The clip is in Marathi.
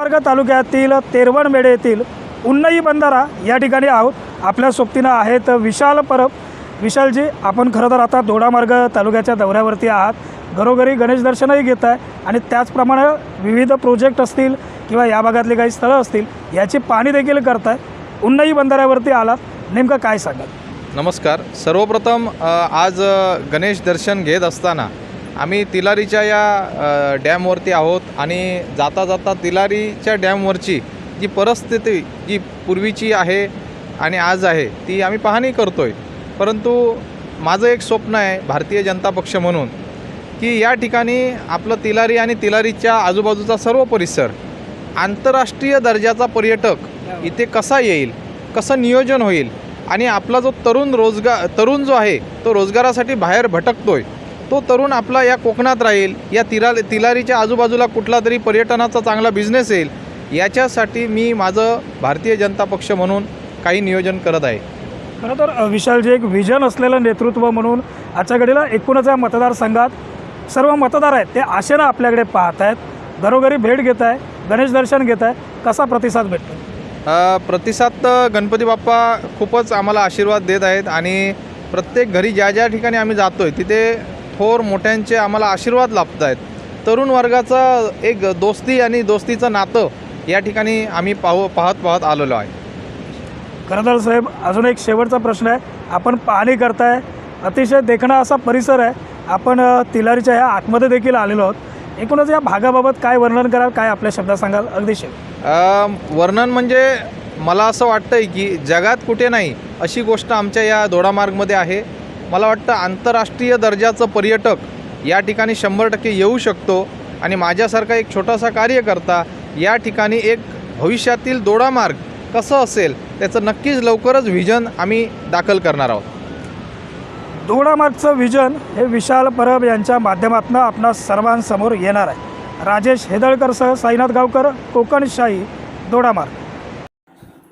मार्ग तालुक्यातील तेरवणमेढे येथील उन्नई बंधारा या ठिकाणी आहोत. आपल्या सोबतीनं आहेत विशाल परब. विशालजी आपण खरं तर आता दोडामार्ग तालुक्याच्या दौऱ्यावरती आहात. घरोघरी गणेश दर्शनही घेत आहे आणि त्याचप्रमाणे विविध प्रोजेक्ट असतील किंवा या भागातली काही स्थळं असतील याची पाणी देखील करताय. उन्नई बंधाऱ्यावरती आलात. नेमकं काय सांगाल? नमस्कार. सर्वप्रथम आज गणेश दर्शन घेत असताना आम्ही तिलारीच्या या डॅमवरती आहोत आणि जाता जाता तिलारीच्या डॅमवरची जी परिस्थिती जी पूर्वीची आहे आणि आज आहे ती आम्ही पाहणी करतो आहे परंतु माझं एक स्वप्न आहे भारतीय जनता पक्ष म्हणून की या ठिकाणी आपलं तिलारी आणि तिलारीच्या आजूबाजूचा सर्व परिसर आंतरराष्ट्रीय दर्जाचा पर्यटक इथे कसा येईल कसं नियोजन होईल आणि आपला जो तरुण रोजगार तरुण जो आहे तो रोजगारासाठी बाहेर भटकतो आहे तो तरुण आपला या कोकणात राहील या तिरा तिलारीच्या आजूबाजूला कुठला तरी पर्यटनाचा चांगला बिझनेस येईल याच्यासाठी मी माझं भारतीय जनता पक्ष म्हणून काही नियोजन करत आहे. खरं तर अ, विशालजी एक विजन असलेलं नेतृत्व म्हणून आजच्या घडीला एकूणच या मतदारसंघात सर्व मतदार आहेत ते आशेनं आपल्याकडे पाहत आहेत घरोघरी भेट घेत आहे गणेश दर्शन घेत आहे कसा प्रतिसाद भेटतो? प्रतिसाद तर गणपती बाप्पा खूपच आम्हाला आशीर्वाद देत आहेत आणि प्रत्येक घरी ज्या ज्या ठिकाणी आम्ही जातो आहे तिथे थोर मोठ्यांचे आम्हाला आशीर्वाद लाभत आहेत तरुण वर्गाचं एक दोस्ती आणि दोस्तीचं नातं या ठिकाणी आम्ही पाहू पाहत पाहत आलेलो आहे. खरं तर साहेब अजून एक शेवटचा प्रश्न आहे. आपण पाहणी करताय. अतिशय देखणा असा परिसर आहे. आपण तिलारीच्या ह्या आतमध्ये देखील आलेलो आहोत. एकूणच या भागाबाबत काय वर्णन कराल काय आपल्या शब्दात सांगाल? अगदी शेवट. अ, वर्णन म्हणजे मला असं वाटतं आहे की जगात कुठे नाही अशी गोष्ट आमच्या या दोडामार्गमध्ये आहे. मला वाटतं आंतरराष्ट्रीय दर्जाचं पर्यटक या ठिकाणी शंभर टक्के येऊ शकतो आणि माझ्यासारखा एक छोटासा कार्यकर्ता या ठिकाणी एक भविष्यातील दोडामार्ग कसं असेल त्याचं नक्कीच लवकरच व्हिजन आम्ही दाखल करणार आहोत. दोडामार्गचं व्हिजन हे विशाल परब यांच्या माध्यमातून आपणा सर्वांसमोर येणार आहे. राजेश हेदळकरसह साईनाथ गावकर कोकणशाही दोडामार्ग.